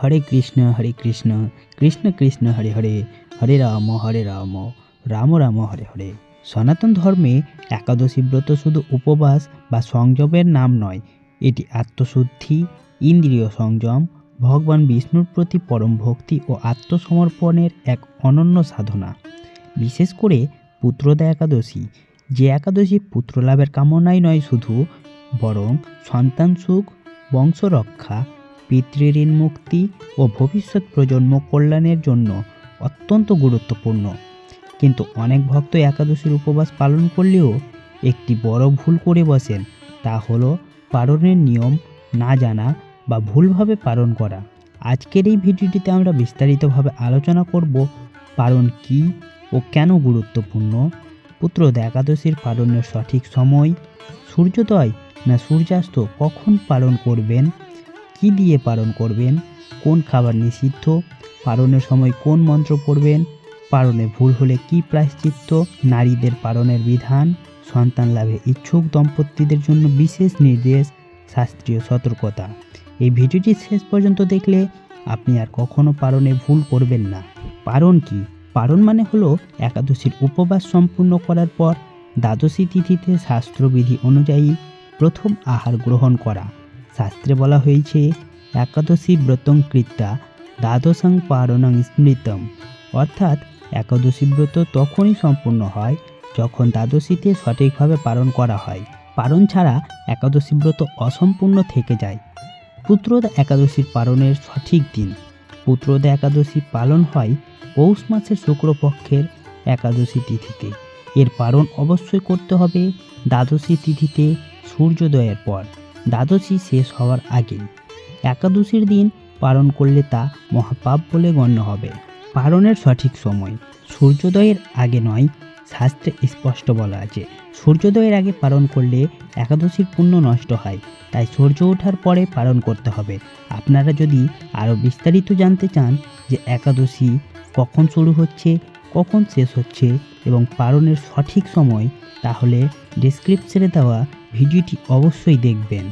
হরে কৃষ্ণ হরে কৃষ্ণ কৃষ্ণ কৃষ্ণ, হরে হরে হরে রাম হরে রাম রাম রাম, হরে হরে। সনাতন ধর্মে একাদশী ব্রত শুধু উপবাস বা সংযমের নাম নয়, এটি আত্মশুদ্ধি, ইন্দ্রিয় সংযম, ভগবান বিষ্ণুর প্রতি পরম ভক্তি ও আত্মসমর্পণের এক অনন্য সাধনা। বিশেষ করে পুত্রদা একাদশী, যে একাদশী পুত্রলাভের কামনাই নয় শুধু, বরং সন্তান সুখ, বংশরক্ষা পিতৃঋণ মুক্তি ও ভবিষ্যৎ প্রজন্ম কল্যাণের জন্য অত্যন্ত গুরুত্বপূর্ণ। কিন্তু অনেক ভক্ত একাদশীর উপবাস পালন করলেও একটি বড় ভুল করে বসেন, তা হলো পালনের নিয়ম না জানা বা ভুলভাবে পালন করা। আজকের এই ভিডিওটিতে আমরা বিস্তারিতভাবে আলোচনা করব পালন কী ও কেন গুরুত্বপূর্ণ, পুত্রদা একাদশীর পালনের সঠিক সময়, সূর্যোদয় না সূর্যাস্ত কখন পালন করবেন কি দিয়ে পালন করবেন? কোন খাবার নিষিদ্ধ? পালনের সময় কোন মন্ত্র পড়বেন? পালনে ভুল হলে কি প্রায়শ্চিত্ত? নারীদের পালনের বিধান? সন্তান লাভে ইচ্ছুক দম্পতিদের জন্য বিশেষ নির্দেশ, শাস্ত্রীয় সতর্কতা। এই ভিডিওটি শেষ পর্যন্ত দেখলে আপনি আর কখনো পালনে ভুল করবেন না। পারণ কি? পারণ মানে হলো একাদশীর উপবাস সম্পূর্ণ করার পর দ্বাদশী তিথিতে শাস্ত্রবিধি অনুযায়ী প্রথম আহার গ্রহণ করা। শাস্ত্রে বলা হয়েছে, একাদশী ব্রতং কৃত্যা দ্বাদশাং পারণাং স্মৃতম। অর্থাৎ, একাদশী ব্রত তখনই সম্পূর্ণ হয় যখন দ্বাদশীতে সঠিকভাবে পালন করা হয়। পালন ছাড়া একাদশী ব্রত অসম্পূর্ণ থেকে যায়। পুত্রদা একাদশীর পালনের সঠিক দিন। পুত্রদা একাদশী পালন হয় পৌষ মাসের শুক্রপক্ষের একাদশী তিথিতে। এর পালন অবশ্যই করতে হবে দ্বাদশী তিথিতে সূর্যোদয়ের পর। দ্বাদশী শেষ হওয়ার আগেই একাদশীর দিন পালন করলে তা মহাপাপ বলে গণ্য হবে। পালনের সঠিক সময় সূর্যোদয়ের আগে নয়, শাস্ত্রে স্পষ্ট বলা আছে। সূর্যোদয়ের আগে পালন করলে একাদশীর পুণ্য নষ্ট হয়, তাই সূর্য ওঠার পরে পালন করতে হবে। আপনারা যদি আরও বিস্তারিত জানতে চান যে একাদশী কখন শুরু হচ্ছে, কখন শেষ হচ্ছে এবং পালনের সঠিক সময়, তাহলে ডিসক্রিপশনে দেওয়া ভিডিওটি অবশ্যই দেখবেন।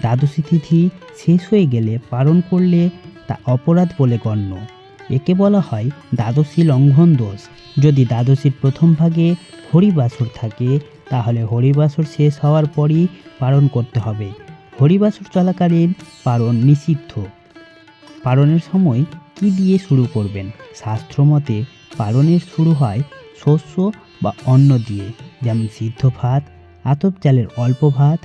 দ্বাদশী তিথি শেষ হয়ে গেলে পালন করলে তা অপরাধ বলে গণ্য। একে বলা হয় দ্বাদশী লঙ্ঘন দোষ। যদি দ্বাদশীর প্রথম ভাগে হরিবাসর থাকে, তাহলে হরিবাসর শেষ হওয়ার পরই পালন করতে হবে। হরিবাসর চলাকালীন পালন নিষিদ্ধ। পালনের সময় কি দিয়ে শুরু করবেন? শাস্ত্রমতে পালনের শুরু হয় শস্য বা অন্ন দিয়ে, যেমন সিদ্ধ ভাত আতপ চালের অল্প ভাত,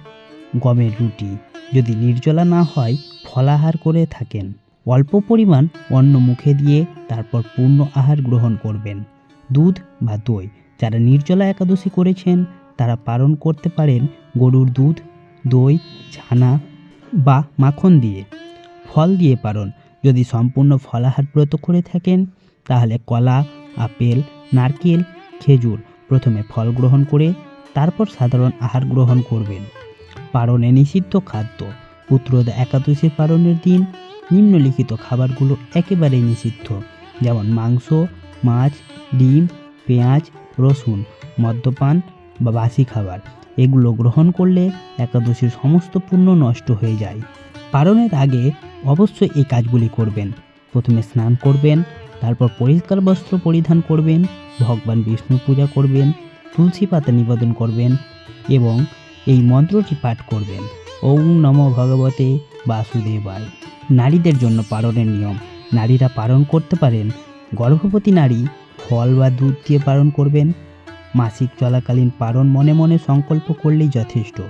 গমের রুটি যদি নির্জলা না হয়, ফলাহার করে থাকেন। অল্প পরিমাণ অন্ন মুখে দিয়ে তারপর পূর্ণ আহার গ্রহণ করবেন। দুধ বা দই যারা নির্জলা একাদশী করেছেন, তারা পালন করতে পারেন গরুর দুধ, দই, ছানা বা মাখন দিয়ে। ফল দিয়ে পালন। যদি সম্পূর্ণ ফলাহার ব্রত করে থাকেন, তাহলে কলা, আপেল, নারকেল, খেজুর প্রথমে ফল গ্রহণ করে তারপর সাধারণ আহার গ্রহণ করবেন। পারণে নিষিদ্ধ খাদ্য পুত্রদা একাদশীর পালনের দিন, নিম্নলিখিত খাবারগুলো একেবারেই নিষিদ্ধ, যেমন মাংস, মাছ, ডিম, পেঁয়াজ, রসুন, মদ্যপান বা বাসি খাবার। এগুলো গ্রহণ করলে একাদশীর সমস্ত পুণ্য নষ্ট হয়ে যায়। পালনের আগে অবশ্যই এই কাজগুলি করবেন। প্রথমে স্নান করবেন, তারপর পরিষ্কার বস্ত্র পরিধান করবেন, ভগবান বিষ্ণু পূজা করবেন তুলসী পাতা নিবেদন করবেন এবং এই মন্ত্রটি পাঠ করবেন। ওম নম ভগবতে বাসুদেবায়। নারীদের জন্য পালনের নিয়ম। নারীরা পালন করতে পারেন। গর্ভবতী নারী ফল বা দুধ দিয়ে পালন করবেন। মাসিক চলাকালীন পালন মনে মনে সংকল্প করলেই যথেষ্ট।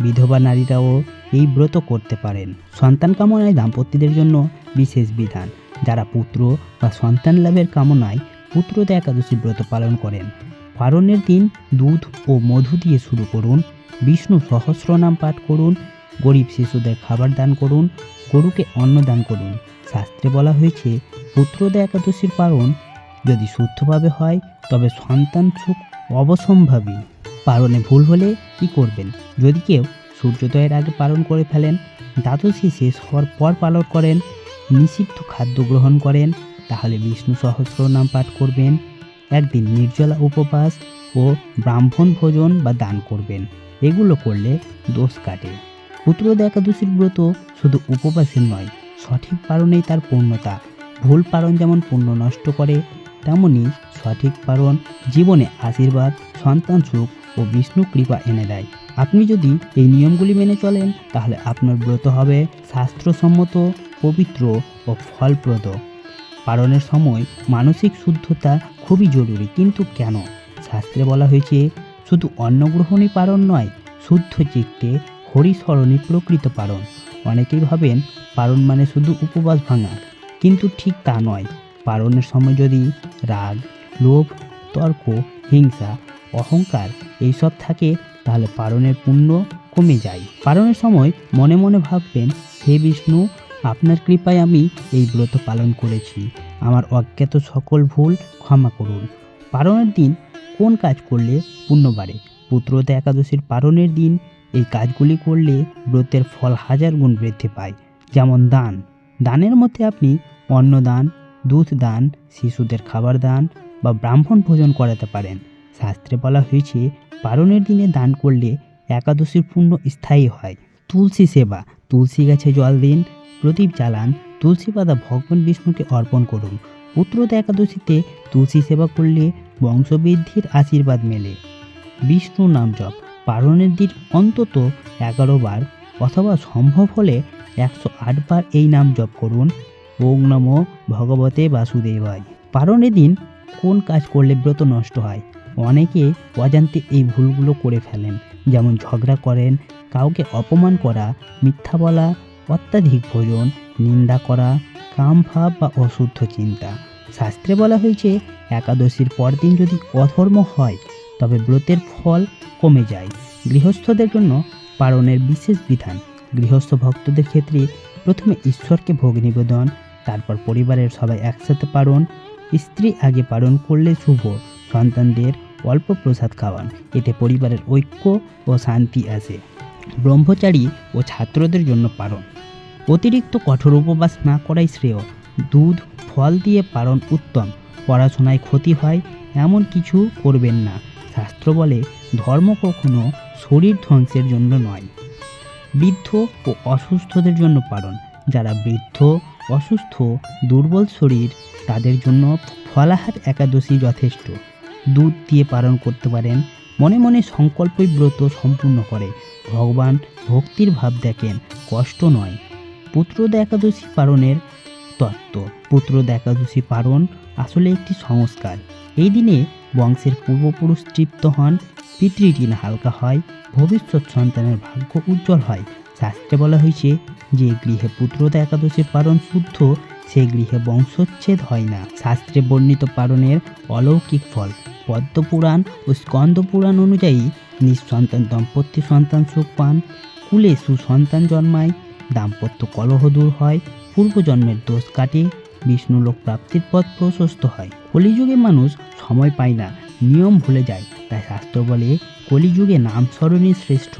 বিধবা নারীরাও এই ব্রত করতে পারেন। সন্তান কামনায় দাম্পত্যদের জন্য বিশেষ বিধান। যারা পুত্র বা সন্তান লাভের কামনায় পুত্রদা একাদশী ব্রত পালন করেন। পালনের দিন দুধ ও মধু দিয়ে শুরু করুন। বিষ্ণু সহস্র নাম পাঠ করুন। গরিব শিশুদের খাবার দান করুন। গরুকে অন্ন দান করুন। শাস্ত্রে বলা হয়েছে, পুত্রদা একাদশীর পালন যদি শুদ্ধভাবে হয়, তবে সন্তান সুখ অবসম্ভাবী। পালনে ভুল হলে কি করবেন? যদি কেউ সূর্যোদয়ের আগে পালন করে ফেলেন, দ্বাদশী শেষ হওয়ার পর পালন করেন, নিষিদ্ধ খাদ্য গ্রহণ করেন, তাহলে বিষ্ণু সহস্র নাম পাঠ করবেন। একদিন নির্জলা উপবাস ও ব্রাহ্মণ ভোজন বা দান করবেন। এগুলো করলে দোষ কাটে। পুত্রদা একাদশীর ব্রত শুধু উপবাসের নয়, সঠিক পালনেই তার পূর্ণতা। ভুল পালন যেমন পূর্ণ নষ্ট করে, তেমনি সঠিক পালন জীবনে আশীর্বাদ, সন্তান সুখ ও বিষ্ণু কৃপা এনে দেয়। আপনি যদি এই নিয়মগুলি মেনে চলেন, তাহলে আপনার ব্রত হবে শাস্ত্রসম্মত, পবিত্র ও ফলপ্রদ। পালনের সময় মানসিক শুদ্ধতা খুবই জরুরি, কিন্তু কেন? শাস্ত্রে বলা হয়েছে, শুধু অন্নগ্রহণই পালন নয়, শুদ্ধ চিত্তে হরিস্মরণই প্রকৃত পালন। অনেকেই ভাবেন, পালন মানে শুধু উপবাস ভাঙা। কিন্তু ঠিক তা নয়। পালনের সময় যদি রাগ, লোভ, তর্ক, হিংসা, অহংকার এইসব থাকে, তাহলে পালনের পুণ্য কমে যায়। পালনের সময় মনে মনে ভাববেন, হে বিষ্ণু আপনার কৃপায় আমি এই ব্রত পালন করেছি। আমার অজ্ঞাত সকল ভুল ক্ষমা করুন। পারণের দিন কোন কাজ করলে পুণ্য বাড়ে? পুত্রতা একাদশীর পারণের দিন এই কাজগুলি করলে ব্রতের ফল হাজার গুণ বৃদ্ধি পায়। যেমন দান। দানের মধ্যে আপনি অন্নদান, দুধ দান, শিশুদের খাবার দান বা ব্রাহ্মণ ভোজন করাতে পারেন। শাস্ত্রে বলা হয়েছে, পারণের দিনে দান করলে একাদশীর পুণ্য স্থায়ী হয়। তুলসী সেবা। তুলসী গাছে জল দিন প্রদীপ জ্বালান তুলসী পাতা ভগবান বিষ্ণুকে অর্পণ করুন। পুত্রতা একাদশীতে তুলসী সেবা করলে বংশবৃদ্ধির আশীর্বাদ মেলে। বিষ্ণু নাম জপ। পালনের দিন অন্তত এগারো বার অথবা সম্ভব হলে একশো বার এই নাম জপ করুন। ওং নম ভগবতে বাসুদেবায়। পালনের দিন কোন কাজ করলে ব্রত নষ্ট হয়? অনেকে অজান্তে এই ভুলগুলো করে ফেলেন। যেমন ঝগড়া করেন, কাউকে অপমান করা, মিথ্যা বলা অত্যাধিক ভোজন নিন্দা করা কাম ভাব বা অশুদ্ধ চিন্তা। শাস্ত্রে বলা হয়েছে, একাদশীর পরদিন যদি অধর্ম হয়, তবে ব্রতের ফল কমে যায়। গৃহস্থদের জন্য পালনের বিশেষ বিধান। গৃহস্থ ভক্তদের ক্ষেত্রে প্রথমে ঈশ্বরকে ভোগ নিবেদন, তারপর পরিবারের সবাই একসাথে পালন, স্ত্রী আগে পালন করলে শুভ, সন্তানদের অল্প প্রসাদ খাওয়ান। এতে পরিবারের ঐক্য ও শান্তি আসে। ব্রহ্মচারী ও ছাত্রদের জন্য পালন। অতিরিক্ত কঠোর উপবাস না করাই শ্রেয়। দুধ, ফল দিয়ে পালন উত্তম। পড়াশোনায় ক্ষতি হয়, এমন কিছু করবেন না। শাস্ত্র বলে, ধর্ম কখনো শরীর ধ্বংসের জন্য নয়। বৃদ্ধ ও অসুস্থদের জন্য পালন। যারা বৃদ্ধ, অসুস্থ, দুর্বল শরীর, তাদের জন্য ফলাহার একাদশী যথেষ্ট। দুধ দিয়ে পালন করতে পারেন। মনে মনে সংকল্পই ব্রত সম্পূর্ণ করে। ভগবান ভক্তির ভাব দেখেন, কষ্ট নয়। পুত্রদা একাদশী পালনের তত্ত্ব পুত্রদা একাদশী পালন আসলে একটি সংস্কার। এই দিনে বংশের পূর্বপুরুষ তৃপ্ত হন পিতৃঋণ হালকা হয়, ভবিষ্যৎ সন্তানের ভাগ্য উজ্জ্বল হয়। শাস্ত্রে বলা হয়েছে, যে গৃহে পুত্রদা একাদশীর পালন শুদ্ধ, সে গৃহে বংশোচ্ছেদ হয় না। শাস্ত্রে বর্ণিত পালনের অলৌকিক ফল, পদ্মপুরাণ ও স্কন্দ পুরাণ অনুযায়ী নিঃসন্তান দম্পতি সন্তান সুখ পান, কুলে সুসন্তান জন্মায়, দাম্পত্য কলহ দূর হয়, পূর্বজন্মের দোষ কাটে, বিষ্ণুলোক প্রাপ্তির পথ প্রশস্ত হয়। কলিযুগে মানুষ সময় পায় না, নিয়ম ভুলে যায়, তাই শাস্ত্র বলে কলিযুগে নাম স্মরণই শ্রেষ্ঠ।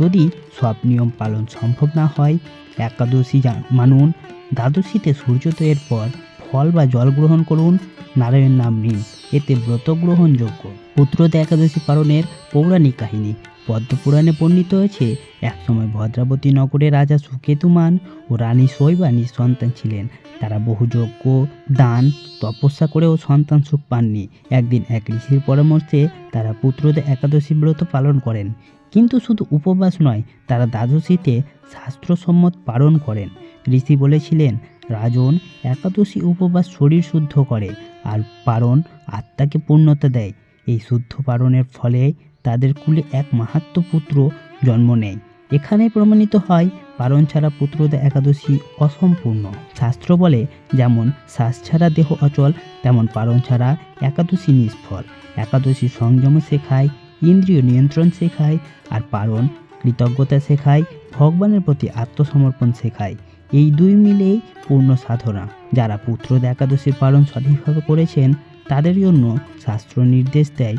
যদি সব নিয়ম পালন সম্ভব না হয়, একাদশী মানুন, দ্বাদশীতে সূর্যোদয়ের পর ফল বা জল গ্রহণ করুন, নারায়ণ নাম নিন, এতে ব্রত গ্রহণযোগ্য পুত্রতে একাদশী পালনের পৌরাণিক কাহিনী। পদ্মপুরাণে বর্ণিত হয়েছে, একসময় ভদ্রাবতী নগরে রাজা সুকেতুমান ও রানী শৈবা সন্তান ছিলেন। তারা বহু যজ্ঞ, দান, তপস্যা করেও সন্তান সুখ পাননি। একদিন এক ঋষির পরামর্শে তারা পুত্রদের একাদশী ব্রত পালন করেন। কিন্তু শুধু উপবাস নয়, তারা দ্বাদশীতে শাস্ত্রসম্মত পালন করেন। ঋষি বলেছিলেন, রাজন, একাদশী উপবাস শরীর শুদ্ধ করে, আর পারণ আত্মাকে পূর্ণতা দেয়। এই শুদ্ধ পালনের ফলে তাদের কুলে এক মাহাত্ম পুত্র জন্ম নেয়। এখানে প্রমাণিত হয় পালন ছাড়া পুত্রদা একাদশী অসম্পূর্ণ। শাস্ত্র বলে, যেমন শ্বাস ছাড়া দেহ অচল, তেমন পালন ছাড়া একাদশী নিষ্ফল। একাদশী সংযম শেখায়, ইন্দ্রিয় নিয়ন্ত্রণ শেখায়, আর পালন কৃতজ্ঞতা শেখায়, ভগবানের প্রতি আত্মসমর্পণ শেখায়। এই দুই মিলেই পূর্ণ সাধনা। যারা পুত্রদা একাদশীর পালন সঠিকভাবে করেছেন তাদের জন্য শাস্ত্র নির্দেশ দেয়,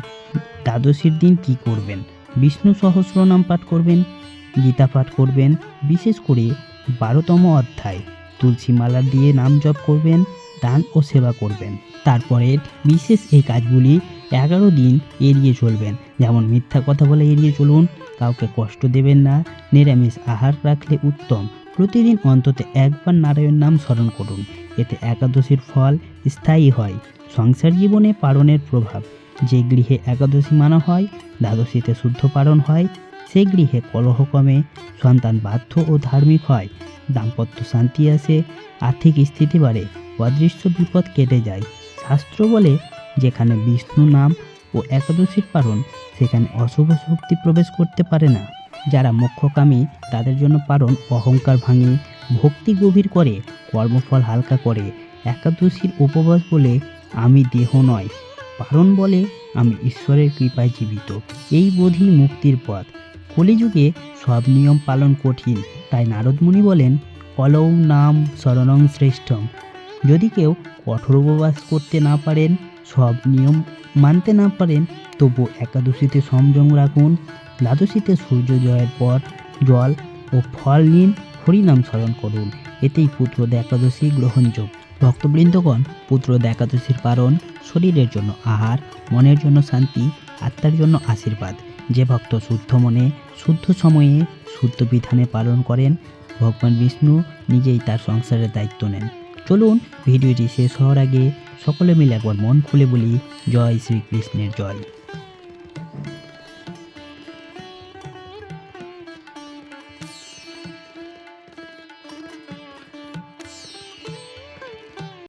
দ্বাদশীর দিন কি করবেন? বিষ্ণু সহস্র নাম পাঠ করবেন, গীতা পাঠ করবেন, বিশেষ করে বারোতম অধ্যায় তুলসী মালা দিয়ে নাম জপ করবেন, দান ও সেবা করবেন। তারপরে বিশেষ এই কাজগুলি এগারো দিন এড়িয়ে চলবেন। যেমন মিথ্যা কথা বলে এড়িয়ে চলুন, কাউকে কষ্ট দেবেন না, নিরামিষ আহার রাখলে উত্তম। প্রতিদিন অন্তত একবার নারায়ণ নাম স্মরণ করুন, এতে একাদশীর ফল স্থায়ী হয়। সংসার জীবনে পারণের প্রভাব। যে গৃহে একাদশী মানা হয়, দ্বাদশীতে শুদ্ধ পালন হয়, সে গৃহে কলহ কমে, সন্তান বাধ্য ও ধার্মিক হয়, দাম্পত্য শান্তি আসে, আর্থিক স্থিতি বাড়ে, অদৃশ্য বিপদ কেটে যায়। শাস্ত্র বলে, যেখানে বিষ্ণু নাম ও একাদশীর পালন সেখানে অশুভ শক্তি প্রবেশ করতে পারে না। যারা মোক্ষকামী, তাদের জন্য পালন অহংকার ভাঙে, ভক্তি গভীর করে, কর্মফল হালকা করে। একাদশীর উপবাস বলে আমি দেহ নয়। পালন বলে আমি ঈশ্বরের কৃপায় জীবিত। এই বোধই মুক্তির পথ। কলিযুগে সব নিয়ম পালন কঠিন, তাই নারদমুনি বলেন কলৌ নাম শরণং শ্রেষ্ঠম। যদি কেউ কঠোর উপবাস করতে না পারেন, সব নিয়ম মানতে না পারেন, তবু একাদশীতে সংযম রাখুন। দ্বাদশীতে সূর্যোদয়ের পর জল ও ফল নিন, হরিনাম স্মরণ করুন। এতেই পুত্রদ একাদশী গ্রহণযোগ্য। ভক্তবৃন্দগণ পুত্রদ একাদশীর পারণ শরীরের জন্য আহার, মনের জন্য শান্তি, আত্মার জন্য আশীর্বাদ। যে ভক্ত শুদ্ধ মনে, শুদ্ধ সময়ে, শুদ্ধ বিধানে পালন করেন, ভগবান বিষ্ণু নিজেই তার সংসারের দায়িত্ব নেন। চলুন, ভিডিওটি শেষ হওয়ার আগে সকলে মিলে একবার মন খুলে বলি, জয় শ্রীকৃষ্ণের জয়।